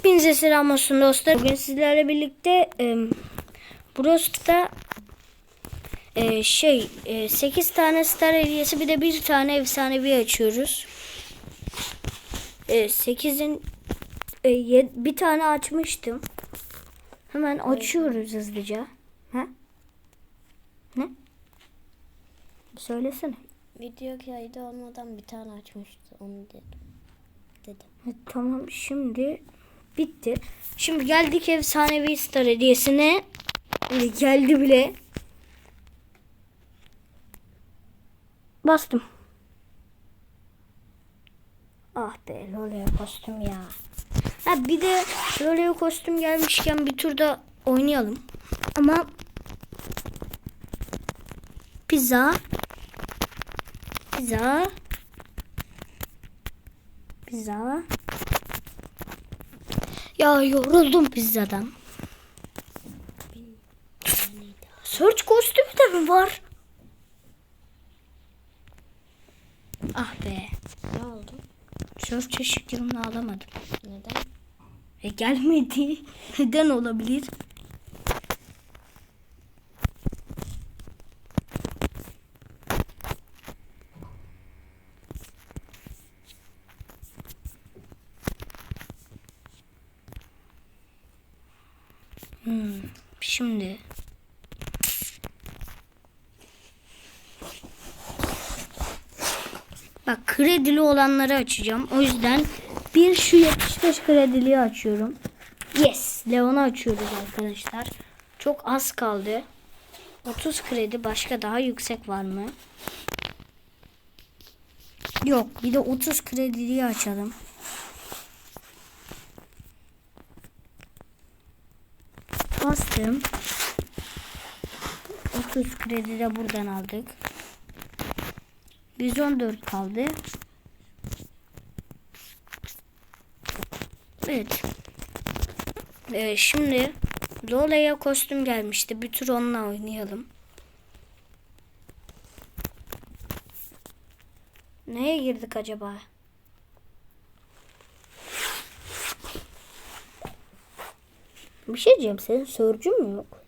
Hepinize selam olsun dostlar. Bugün sizlerle birlikte e, Bros'ta e, şey e, 8 tane star hediyesi bir de bir tane efsanevi açıyoruz. E, 8'in e, ye- bir tane açmıştım. Hemen açıyoruz hızlıca. Ha? Ne? Söylesene. Video kaydı olmadan bir tane açmıştı onu dedim. Dedim. Evet, tamam şimdi bitti. Şimdi geldik efsanevi star hediyesine. Geldi bile. Bastım. Ah be Lola'ya kostüm ya. Ha bir de Lola'ya kostüm gelmişken bir turda oynayalım. Ama pizza pizza Pizza. Ya yoruldum pizzadan. Search kostümü de mi var? Ah be. Ne oldu? Search çeşitlerini alamadım. Neden? E gelmedi. Neden olabilir? Hmm, şimdi Bak kredili olanları açacağım. O yüzden bir şu 75 krediliyi açıyorum. Yes. Leon'u açıyoruz arkadaşlar. Çok az kaldı. 30 kredi başka daha yüksek var mı? Yok. Bir de 30 krediliyi açalım. Bastım. 30 kredi de buradan aldık. 114 kaldı. Evet. Ee, şimdi Lola'ya kostüm gelmişti. Bir tur onunla oynayalım. Neye girdik acaba? Bir şey diyeceğim. Senin sörcün mü yok?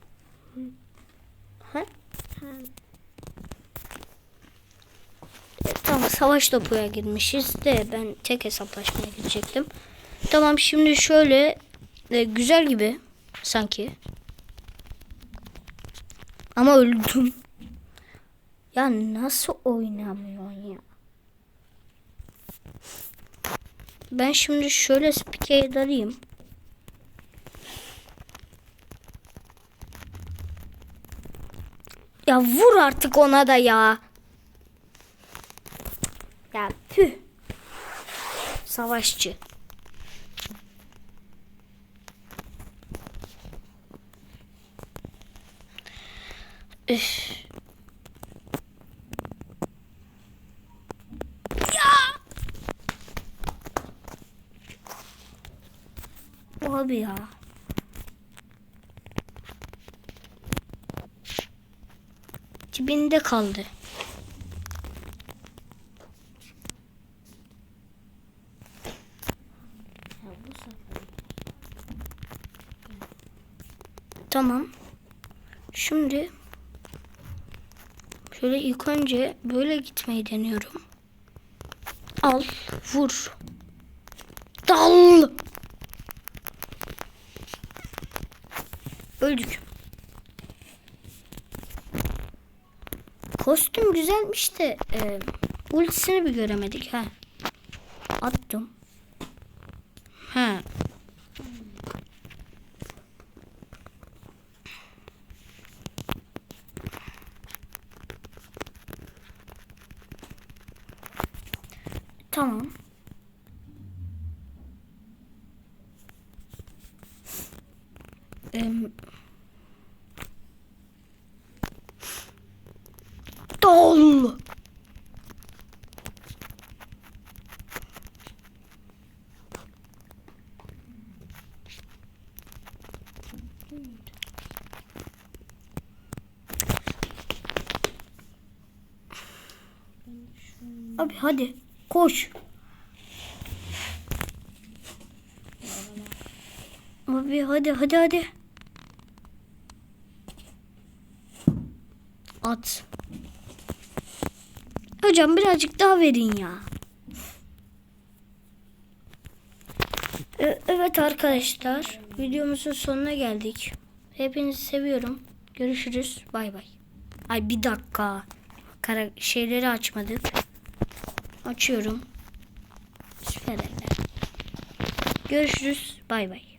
Ha? Tamam savaş topuya girmişiz de ben tek hesaplaşmaya gidecektim. Tamam şimdi şöyle e, güzel gibi sanki. Ama öldüm. Ya nasıl oynamıyorsun ya? Ben şimdi şöyle spike'e dalayım. Ya vur artık ona da ya. Ya püh. Savaşçı. Üf. Ya. Abi ya. Cibinde kaldı. Tamam. Şimdi şöyle ilk önce böyle gitmeyi deniyorum. Al, vur. Dal. Öldük. Kostüm güzelmiş de e, ultisini bir göremedik ha. Attım. Ha. Tamam. Em, Dol. Abi hadi koş. Abi hadi hadi hadi. At. Hocam birazcık daha verin ya. E- Evet arkadaşlar. Videomuzun sonuna geldik. Hepinizi seviyorum. Görüşürüz. Bay bay. Ay bir dakika. Kara şeyleri açmadık. Açıyorum. Süper. Görüşürüz. Bay bay.